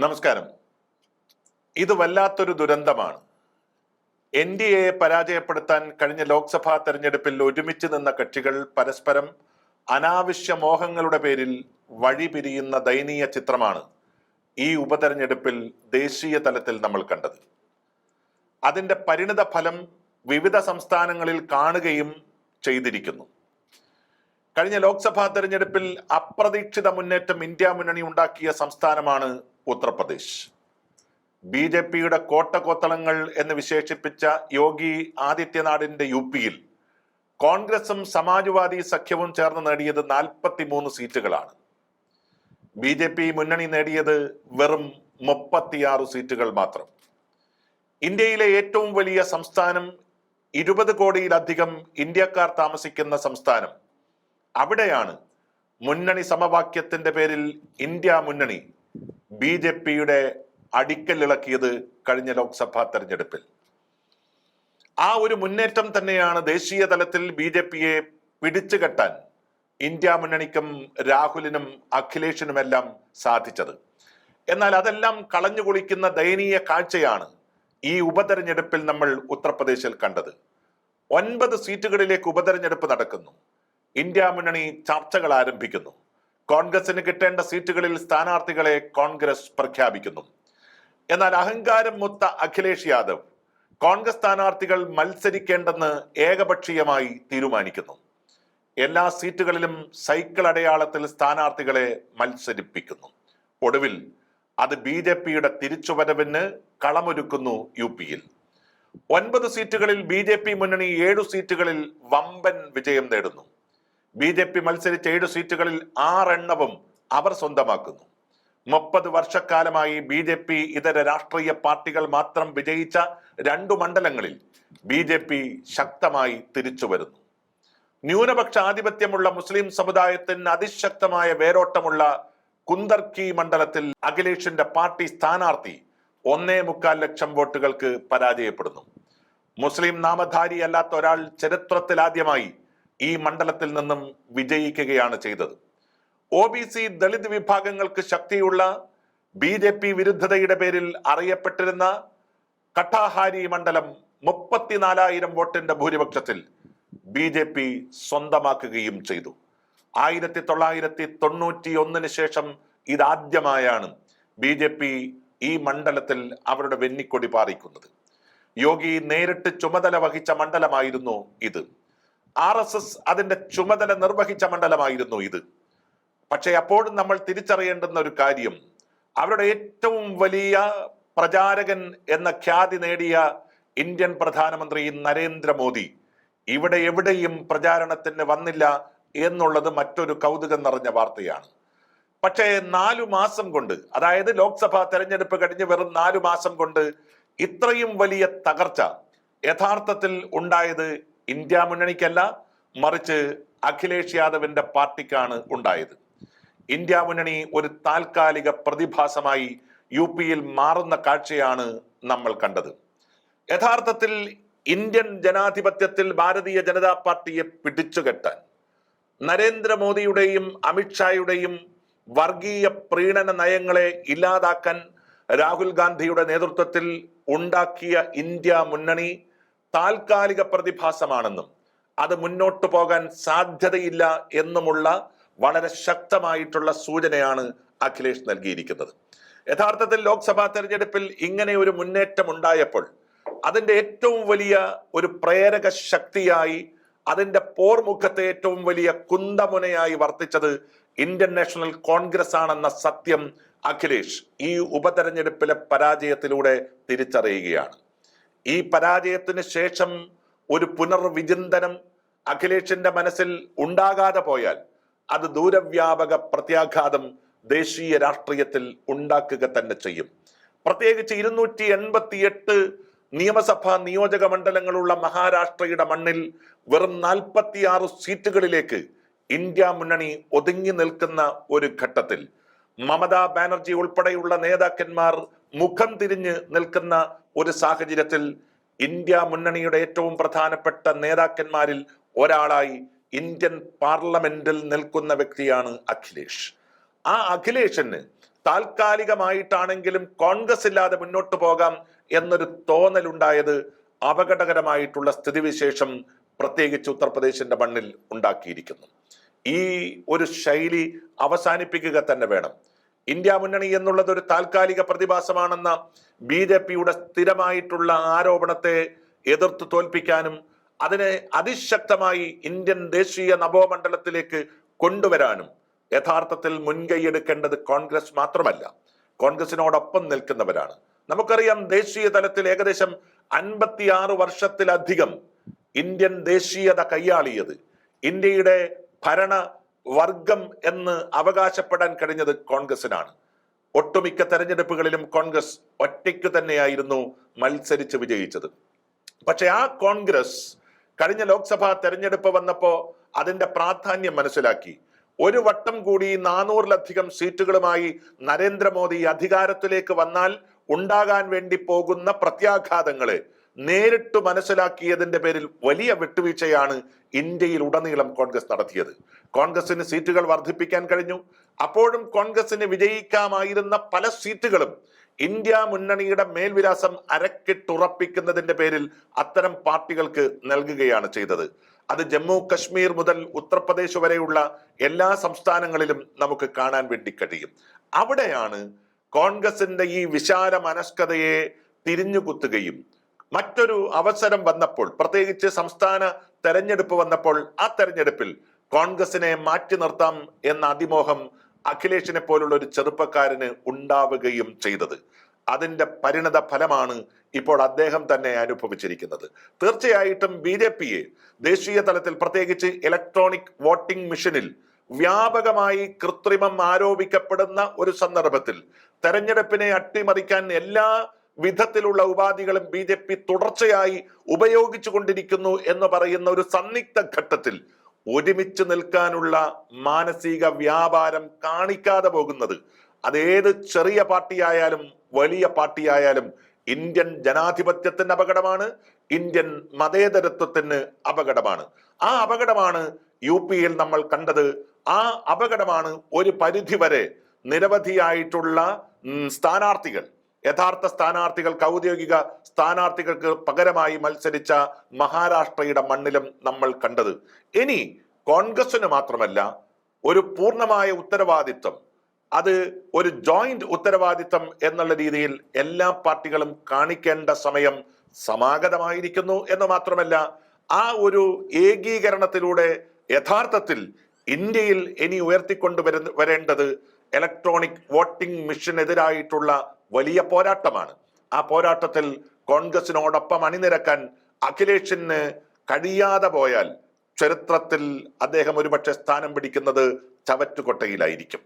നമസ്കാരം. ഇത് വല്ലാത്തൊരു ദുരന്തമാണ്. എൻ ഡി എയെ പരാജയപ്പെടുത്താൻ കഴിഞ്ഞ ലോക്സഭാ തെരഞ്ഞെടുപ്പിൽ ഒരുമിച്ച് നിന്ന കക്ഷികൾ പരസ്പരം അനാവശ്യ മോഹങ്ങളുടെ പേരിൽ വഴിപിരിയുന്ന ദയനീയ ചിത്രമാണ് ഈ ഉപതെരഞ്ഞെടുപ്പിൽ ദേശീയ തലത്തിൽ നമ്മൾ കണ്ടത്. അതിന്റെ പരിണിത ഫലം വിവിധ സംസ്ഥാനങ്ങളിൽ കാണുകയും ചെയ്തിരിക്കുന്നു. കഴിഞ്ഞ ലോക്സഭാ തെരഞ്ഞെടുപ്പിൽ അപ്രതീക്ഷിത മുന്നേറ്റം ഇന്ത്യ മുന്നണി ഉണ്ടാക്കിയ സംസ്ഥാനമാണ് ഉത്തർപ്രദേശ്. ബി ജെ പിയുടെ കോട്ടകോത്തളങ്ങൾ എന്ന് വിശേഷിപ്പിച്ച യോഗി ആദിത്യനാഥിന്റെ യു പിയിൽ കോൺഗ്രസും സമാജ്വാദി സഖ്യവും ചേർന്ന് നേടിയത് നാൽപ്പത്തി മൂന്ന് സീറ്റുകളാണ്. ബി ജെ പി മുന്നണി നേടിയത് വെറും മുപ്പത്തിയാറ് സീറ്റുകൾ മാത്രം. ഇന്ത്യയിലെ ഏറ്റവും വലിയ സംസ്ഥാനം ഇരുപത് കോടിയിലധികം ഇന്ത്യക്കാർ താമസിക്കുന്ന സംസ്ഥാനം അവിടെയാണ് മുന്നണി സമവാക്യത്തിന്റെ പേരിൽ ഇന്ത്യ മുന്നണി ബി ജെ പിയുടെ അടിക്കലിളക്കിയത് കഴിഞ്ഞ ലോക്സഭാ തെരഞ്ഞെടുപ്പിൽ. ആ ഒരു മുന്നേറ്റം തന്നെയാണ് ദേശീയ തലത്തിൽ ബി ജെ പിയെ പിടിച്ചു കെട്ടാൻ ഇന്ത്യ മുന്നണിക്കും രാഹുലിനും അഖിലേഷിനുമെല്ലാം സാധിച്ചത്. എന്നാൽ അതെല്ലാം കളഞ്ഞു കുളിക്കുന്ന ദയനീയ കാഴ്ചയാണ് ഈ ഉപതെരഞ്ഞെടുപ്പിൽ നമ്മൾ ഉത്തർപ്രദേശിൽ കണ്ടത്. ഒൻപത് സീറ്റുകളിലേക്ക് ഉപതെരഞ്ഞെടുപ്പ് നടക്കുന്നു. ഇന്ത്യ മുന്നണി ചർച്ചകൾ ആരംഭിക്കുന്നു. കോൺഗ്രസിന് കിട്ടേണ്ട സീറ്റുകളിൽ സ്ഥാനാർത്ഥികളെ കോൺഗ്രസ് പ്രഖ്യാപിക്കുന്നു. എന്നാൽ അഹങ്കാരം മുത്ത അഖിലേഷ് യാദവ് കോൺഗ്രസ് സ്ഥാനാർത്ഥികൾ മത്സരിക്കേണ്ടെന്ന് ഏകപക്ഷീയമായി തീരുമാനിക്കുന്നു. എല്ലാ സീറ്റുകളിലും സൈക്കിൾ അടയാളത്തിൽ സ്ഥാനാർത്ഥികളെ മത്സരിപ്പിക്കുന്നു. ഒടുവിൽ അത് ബി ജെ പിയുടെ തിരിച്ചുവരവിന് കളമൊരുക്കുന്നു യു പിയിൽ. ഒൻപത് സീറ്റുകളിൽ ബി ജെ പി മുന്നണി ഏഴു സീറ്റുകളിൽ വമ്പൻ വിജയം നേടുന്നു. ബി ജെ പി മത്സരിച്ച ഏഴ് സീറ്റുകളിൽ ആറെണ്ണവും അവർ സ്വന്തമാക്കുന്നു. മുപ്പത് വർഷക്കാലമായി ബി ജെ പി ഇതര രാഷ്ട്രീയ പാർട്ടികൾ മാത്രം വിജയിച്ച രണ്ടു മണ്ഡലങ്ങളിൽ ബി ജെ പി ശക്തമായി തിരിച്ചു വരുന്നു ന്യൂനപക്ഷ ആധിപത്യമുള്ള മുസ്ലിം സമുദായത്തിന് അതിശക്തമായ വേരോട്ടമുള്ള കുന്ദർക്കി മണ്ഡലത്തിൽ അഖിലേഷിന്റെ പാർട്ടി സ്ഥാനാർത്ഥി ഒന്നേ മുക്കാൽ ലക്ഷം വോട്ടുകൾക്ക് പരാജയപ്പെടുന്നു. മുസ്ലിം നാമധാരി അല്ലാത്ത ഒരാൾ ചരിത്രത്തിലാദ്യമായി ഈ മണ്ഡലത്തിൽ നിന്നും വിജയിക്കുകയാണ് ചെയ്തത്. ഒ ബി സി ദളിത് വിഭാഗങ്ങൾക്ക് ശക്തിയുള്ള ബി ജെ പി വിരുദ്ധതയുടെ പേരിൽ അറിയപ്പെട്ടിരുന്ന കട്ടാഹാരി മണ്ഡലം മുപ്പത്തിനാലായിരം വോട്ടിന്റെ ഭൂരിപക്ഷത്തിൽ ബി ജെ പി സ്വന്തമാക്കുകയും ചെയ്തു. ആയിരത്തി തൊള്ളായിരത്തി തൊണ്ണൂറ്റി ഒന്നിന് ശേഷം ഇതാദ്യമായാണ് ബി ജെ പി ഈ മണ്ഡലത്തിൽ അവരുടെ വെന്നിക്കൊടി പാറിക്കുന്നത്. യോഗി നേരിട്ട് ചുമതല വഹിച്ച മണ്ഡലമായിരുന്നു ഇത്. ആർ എസ് എസ് അതിന്റെ ചുമതല നിർവഹിച്ച മണ്ഡലമായിരുന്നു ഇത്. പക്ഷേ അപ്പോഴും നമ്മൾ തിരിച്ചറിയേണ്ടുന്ന ഒരു കാര്യം അവരുടെ ഏറ്റവും വലിയ പ്രചാരകൻ എന്ന ഖ്യാതി നേടിയ ഇന്ത്യൻ പ്രധാനമന്ത്രി നരേന്ദ്രമോദി ഇവിടെ എവിടെയും പ്രചാരണത്തിന് വന്നില്ല എന്നുള്ളത് മറ്റൊരു കൗതുകം നിറഞ്ഞ വാർത്തയാണ്. പക്ഷേ നാലു മാസം കൊണ്ട് അതായത് ലോക്സഭാ തെരഞ്ഞെടുപ്പ് കഴിഞ്ഞ് വെറും നാലു മാസം കൊണ്ട് ഇത്രയും വലിയ തകർച്ച യഥാർത്ഥത്തിൽ ഉണ്ടായത് ഇന്ത്യ മുന്നണിക്കല്ല മറിച്ച് അഖിലേഷ് യാദവിന്റെ പാർട്ടിക്കാണ് ഉണ്ടായത്. ഇന്ത്യ മുന്നണി ഒരു താൽക്കാലിക പ്രതിഭാസമായി യു പിയിൽ മാറുന്ന കാഴ്ചയാണ് നമ്മൾ കണ്ടത്. യഥാർത്ഥത്തിൽ ഇന്ത്യൻ ജനാധിപത്യത്തിൽ ഭാരതീയ ജനതാ പാർട്ടിയെ പിടിച്ചുകെട്ടാൻ നരേന്ദ്രമോദിയുടെയും അമിത്ഷായുടെയും വർഗീയ പ്രീണന നയങ്ങളെ ഇല്ലാതാക്കാൻ രാഹുൽ ഗാന്ധിയുടെ നേതൃത്വത്തിൽ ഉണ്ടാക്കിയ ഇന്ത്യ മുന്നണി താൽക്കാലിക പ്രതിഭാസമാണെന്നും അത് മുന്നോട്ടു പോകാൻ സാധ്യതയില്ല എന്നുമുള്ള വളരെ ശക്തമായിട്ടുള്ള സൂചനയാണ് അഖിലേഷ് നൽകിയിരിക്കുന്നത്. യഥാർത്ഥത്തിൽ ലോക്സഭാ തെരഞ്ഞെടുപ്പിൽ ഇങ്ങനെ ഒരു മുന്നേറ്റം ഉണ്ടായപ്പോൾ അതിന്റെ ഏറ്റവും വലിയ ഒരു പ്രേരക ശക്തിയായി അതിന്റെ പോർമുഖത്തെ ഏറ്റവും വലിയ കുന്തമുനയായി വർത്തിച്ചത് ഇന്ത്യൻ നാഷണൽ കോൺഗ്രസ് ആണെന്ന സത്യം അഖിലേഷ് ഈ ഉപതെരഞ്ഞെടുപ്പിലെ പരാജയത്തിലൂടെ തിരിച്ചറിയുകയാണ്. ഈ പരാജയത്തിന് ശേഷം ഒരു പുനർവിചിന്തനം അഖിലേഷിന്റെ മനസ്സിൽ ഉണ്ടാകാതെ പോയാൽ അത് ദൂരവ്യാപക പ്രത്യാഘാതം ദേശീയ രാഷ്ട്രീയത്തിൽ ഉണ്ടാക്കുക തന്നെ ചെയ്യും. പ്രത്യേകിച്ച് ഇരുന്നൂറ്റി എൺപത്തിയെട്ട് നിയമസഭാ നിയോജക മണ്ഡലങ്ങളുള്ള മഹാരാഷ്ട്രയുടെ മണ്ണിൽ വെറും നാൽപ്പത്തിയാറ് സീറ്റുകളിലേക്ക് ഇന്ത്യ മുന്നണി ഒതുങ്ങി നിൽക്കുന്ന ഒരു ഘട്ടത്തിൽ മമതാ ബാനർജി ഉൾപ്പെടെയുള്ള നേതാക്കന്മാർ മുഖം തിരിഞ്ഞ് നിൽക്കുന്ന ഒരു സാഹചര്യത്തിൽ ഇന്ത്യ മുന്നണിയുടെ ഏറ്റവും പ്രധാനപ്പെട്ട നേതാക്കന്മാരിൽ ഒരാളായി ഇന്ത്യൻ പാർലമെന്റിൽ നിൽക്കുന്ന വ്യക്തിയാണ് അഖിലേഷ്. ആ അഖിലേഷിന് താൽക്കാലികമായിട്ടാണെങ്കിലും കോൺഗ്രസ് ഇല്ലാതെ മുന്നോട്ട് പോകാം എന്നൊരു തോന്നലുണ്ടായത് അപകടകരമായിട്ടുള്ള സ്ഥിതിവിശേഷം പ്രത്യേകിച്ച് ഉത്തർപ്രദേശിന്റെ മണ്ണിൽ ഉണ്ടാക്കിയിരിക്കുന്നു. ഈ ഒരു ശൈലി അവസാനിപ്പിക്കുക തന്നെ വേണം. ഇന്ത്യ മുന്നണി എന്നുള്ളത് ഒരു താൽക്കാലിക പ്രതിഭാസമാണെന്ന ബി ജെ പിയുടെ സ്ഥിരമായിട്ടുള്ള ആരോപണത്തെ എതിർത്ത് തോൽപ്പിക്കാനും അതിനെ അതിശക്തമായി ഇന്ത്യൻ ദേശീയ നവോമണ്ഡലത്തിലേക്ക് കൊണ്ടുവരാനും യഥാർത്ഥത്തിൽ മുൻകൈയെടുക്കേണ്ടത് കോൺഗ്രസ് മാത്രമല്ല. കോൺഗ്രസിനോടൊപ്പം നിൽക്കുന്നവരാണ്. നമുക്കറിയാം ദേശീയ തലത്തിൽ ഏകദേശം അൻപത്തിയാറ് വർഷത്തിലധികം ഇന്ത്യൻ ദേശീയത കൈയാളിയത്. ഇന്ത്യയുടെ ഭരണ വർഗം എന്ന് അവകാശപ്പെടാൻ കഴിഞ്ഞത് കോൺഗ്രസിനാണ്. ഒട്ടുമിക്ക തെരഞ്ഞെടുപ്പുകളിലും കോൺഗ്രസ് ഒറ്റയ്ക്ക് തന്നെയായിരുന്നു മത്സരിച്ച് വിജയിച്ചത്. പക്ഷെ ആ കോൺഗ്രസ് കഴിഞ്ഞ ലോക്സഭാ തെരഞ്ഞെടുപ്പ് വന്നപ്പോ അതിന്റെ പ്രാധാന്യം മനസ്സിലാക്കി. ഒരു വട്ടം കൂടി നാനൂറിലധികം സീറ്റുകളുമായി നരേന്ദ്രമോദി അധികാരത്തിലേക്ക് വന്നാൽ ഉണ്ടാകാൻ വേണ്ടി പോകുന്ന പ്രത്യാഘാതങ്ങളെ നേരിട്ട് മനസ്സിലാക്കിയതിന്റെ പേരിൽ വലിയ വിട്ടുവീഴ്ചയാണ് ഇന്ത്യയിൽ ഉടനീളം കോൺഗ്രസ് നടത്തിയത്. കോൺഗ്രസിന് സീറ്റുകൾ വർദ്ധിപ്പിക്കാൻ കഴിഞ്ഞു. അപ്പോഴും കോൺഗ്രസിന് വിജയിക്കാമായിരുന്ന പല സീറ്റുകളും ഇന്ത്യ മുന്നണിയുടെ മേൽവിലാസം അരക്കിട്ടുറപ്പിക്കുന്നതിന്റെ പേരിൽ അത്തരം പാർട്ടികൾക്ക് നൽകുകയാണ് ചെയ്തത്. അത് ജമ്മു കശ്മീർ മുതൽ ഉത്തർപ്രദേശ് വരെയുള്ള എല്ലാ സംസ്ഥാനങ്ങളിലും നമുക്ക് കാണാൻ വേണ്ടി കഴിയും. അവിടെയാണ് കോൺഗ്രസിന്റെ ഈ വിശാല മനസ്കതയെ തിരിഞ്ഞുകുത്തുകയും മറ്റൊരു അവസരം വന്നപ്പോൾ പ്രത്യേകിച്ച് സംസ്ഥാന തെരഞ്ഞെടുപ്പ് വന്നപ്പോൾ ആ തെരഞ്ഞെടുപ്പിൽ കോൺഗ്രസിനെ മാറ്റി നിർത്താം എന്ന അതിമോഹം അഖിലേഷിനെ പോലുള്ള ഒരു ചെറുപ്പക്കാരന് ഉണ്ടാവുകയും ചെയ്തത്. അതിന്റെ പരിണത ഫലമാണ് ഇപ്പോൾ അദ്ദേഹം തന്നെ അനുഭവിച്ചിരിക്കുന്നത്. തീർച്ചയായിട്ടും ബി ജെ പിയെ ദേശീയ തലത്തിൽ പ്രത്യേകിച്ച് ഇലക്ട്രോണിക് വോട്ടിംഗ് മെഷീനിൽ വ്യാപകമായി കൃത്രിമം ആരോപിക്കപ്പെടുന്ന ഒരു സന്ദർഭത്തിൽ തെരഞ്ഞെടുപ്പിനെ അട്ടിമറിക്കാൻ എല്ലാ വിധത്തിലുള്ള ഉപാധികളും ബി ജെ പി തുടർച്ചയായി ഉപയോഗിച്ചു കൊണ്ടിരിക്കുന്നു എന്ന് പറയുന്ന ഒരു സന്നിഗ്ധ ഘട്ടത്തിൽ ഒരുമിച്ച് നിൽക്കാനുള്ള മാനസിക വ്യാപാരം കാണിക്കാതെ പോകുന്നത്. അതേത് ചെറിയ പാർട്ടിയായാലും വലിയ പാർട്ടിയായാലും ഇന്ത്യൻ ജനാധിപത്യത്തിന് അപകടമാണ് ഇന്ത്യൻ മതേതരത്വത്തിന് അപകടമാണ്. ആ അപകടമാണ് യു പിയിൽ നമ്മൾ കണ്ടത്. ആ അപകടമാണ് ഒരു പരിധിവരെ നിരവധിയായിട്ടുള്ള സ്ഥാനാർത്ഥികൾ യഥാർത്ഥ സ്ഥാനാർത്ഥികൾക്ക് ഔദ്യോഗിക സ്ഥാനാർത്ഥികൾക്ക് പകരമായി മത്സരിച്ച മഹാരാഷ്ട്രയുടെ മണ്ണിലും നമ്മൾ കണ്ടത്. ഇനി കോൺഗ്രസിന് മാത്രമല്ല ഒരു പൂർണമായ ഉത്തരവാദിത്വം. അത് ഒരു ജോയിന്റ് ഉത്തരവാദിത്വം എന്നുള്ള രീതിയിൽ എല്ലാ പാർട്ടികളും കാണിക്കേണ്ട സമയം സമാഗതമായിരിക്കുന്നു എന്ന് മാത്രമല്ല ആ ഒരു ഏകീകരണത്തിലൂടെ യഥാർത്ഥത്തിൽ ഇന്ത്യയിൽ ഇനി ഉയർത്തിക്കൊണ്ടുവരുന്ന വരേണ്ടത് ഇലക്ട്രോണിക് വോട്ടിംഗ് മെഷീനെതിരായിട്ടുള്ള വലിയ പോരാട്ടമാണ്. ആ പോരാട്ടത്തിൽ കോൺഗ്രസിനോടൊപ്പം അണിനിരക്കാൻ അഖിലേഷിന് കഴിയാതെ പോയാൽ ചരിത്രത്തിൽ അദ്ദേഹം ഒരുപക്ഷെ സ്ഥാനം പിടിക്കുന്നത് ചവറ്റുകൊട്ടയിലായിരിക്കും.